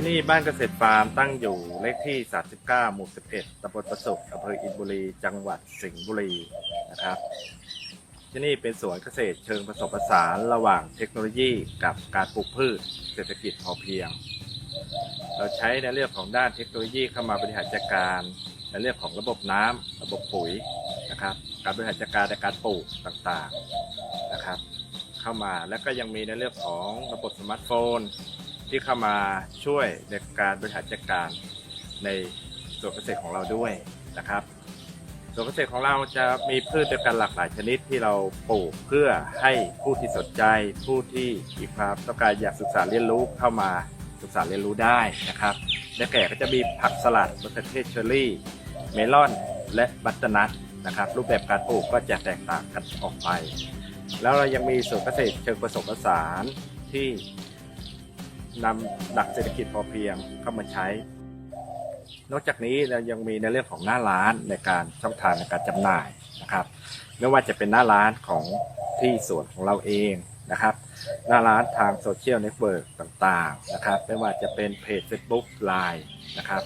ที่นี่บ้านเกษตรฟาร์มตั้งอยู่เลขที่ 39 หมู่ 11ตำบลประสุขอำเภออินบุรี จังหวัดสิงห์บุรีนะครับ ที่นี่เป็นสวนเกษตรเชิงผสมผสานระหว่างเทคโนโลยีกับการปลูกพืชเศรษฐกิจพอเพียง เราใช้ในเรื่องของด้านเทคโนโลยีเข้ามาบริหารจัดการในเรื่องของระบบน้ำระบบปุ๋ยนะครับ การบริหารจัดการในการปลูกต่างๆนะครับ เข้ามาแล้วก็ยังมีในเรื่องของระบบสมาร์ทโฟน ที่เข้ามาช่วยในการบริหารจัดการในสวนเกษตรของเราด้วยนะครับสวนเกษตรของเราจะมีพืชด้วยกันหลากหลายชนิดที่เราปลูกเพื่อให้ผู้ที่สนใจผู้ที่มีความต้องการอยากศึกษาเรียนรู้เข้ามาศึกษาเรียนรู้ได้นะครับและแก่ก็จะมีผักสลัดมะเขือเทศเชอร์รี่ เมลอน และบัตเตอร์นัทนะครับ รูปแบบการปลูกก็จะแตกต่างกันออกไป แล้วเรายังมีสวนเกษตรเชิงผสมผสานที่ นำหลักเศรษฐกิจพอเพียงเข้ามาใช้ นอกจากนี้เรายังมีในเรื่องของหน้าร้านในการช่องทางในการจำหน่ายนะครับ ไม่ว่าจะเป็นหน้าร้านของที่สวนของเราเองนะครับ หน้าร้านทางโซเชียลเน็ตเวิร์กต่างๆนะครับ ไม่ว่าจะเป็นเพจ Facebook Line นะครับ